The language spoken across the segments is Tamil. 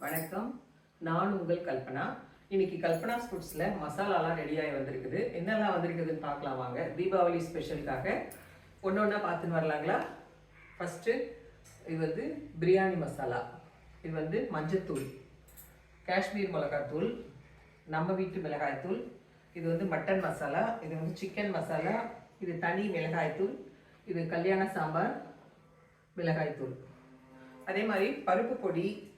வணக்கம். நான் உங்கள் கல்பனா. இன்னைக்கு கல்பனா ஃபுட்ஸில் மசாலாலாம் ரெடியாகி வந்திருக்குது. என்னெல்லாம் வந்திருக்குதுன்னு பார்க்கலாம் வாங்க. தீபாவளி ஸ்பெஷலுக்காக ஒன்று ஒன்றா பார்த்துன்னு வரலாங்களா? ஃபஸ்ட்டு இது வந்து பிரியாணி மசாலா. இது வந்து மஞ்சத்தூள். காஷ்மீர் மிளகாத்தூள். நம்ம வீட்டு மிளகாய்த்தூள். இது வந்து மட்டன் மசாலா. இது வந்து சிக்கன் மசாலா. இது தனி மிளகாய்த்தூள். இது கல்யாண சாம்பார் மிளகாய்த்தூள். அதே மாதிரி பருப்பு பொடி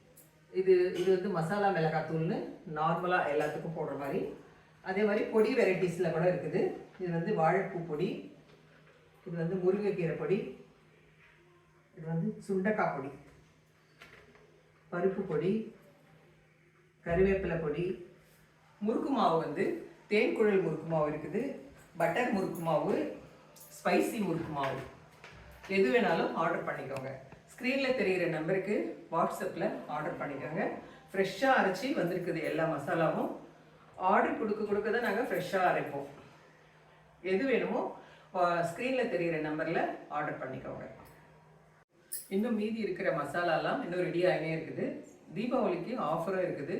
இது இது வந்து மசாலா மிளகாத்தூள்னு நார்மலாக எல்லாத்துக்கும் போடுற மாதிரி. அதே மாதிரி பொடி வெரைட்டிஸில் கூட இருக்குது. இது வந்து வாழைப்பூ பொடி இது வந்து முருங்கைக்கீரை பொடி இது வந்து சுண்டக்காய் பொடி பருப்பு பொடி கருவேப்பிலை பொடி. முறுக்கு மாவு வந்து தேன்குழல் முறுக்கு மாவு இருக்குது பட்டர் முறுக்கு மாவு ஸ்பைசி முறுக்கு மாவு. எது வேணாலும் ஆர்டர் பண்ணிக்கோங்க. ஸ்க்ரீனில் தெரிகிற நம்பருக்கு வாட்ஸ்அப்பில் ஆர்டர் பண்ணிக்கோங்க. ஃப்ரெஷ்ஷாக அரைச்சி வந்திருக்குது எல்லா மசாலாவும். ஆர்டர் கொடுக்க கொடுக்க தான் நாங்கள் ஃப்ரெஷ்ஷாக அரைப்போம். எது வேணுமோ ஸ்க்ரீனில் தெரிகிற நம்பரில் ஆர்டர் பண்ணிக்கோங்க. இன்னும் மீதி இருக்கிற மசாலாலாம் இன்னும் ரெடி ஆகினே இருக்குது. தீபாவளிக்கு ஆஃபரும் இருக்குது.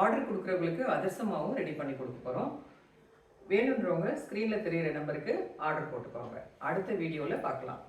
ஆர்டர் கொடுக்குறவங்களுக்கு அதிரசமாகவும் ரெடி பண்ணி கொடுக்க போகிறோம் வேணுன்றவங்க ஸ்க்ரீனில் தெரிகிற நம்பருக்கு ஆர்டர் போட்டுக்கோங்க. அடுத்த வீடியோவில் பார்க்கலாம்.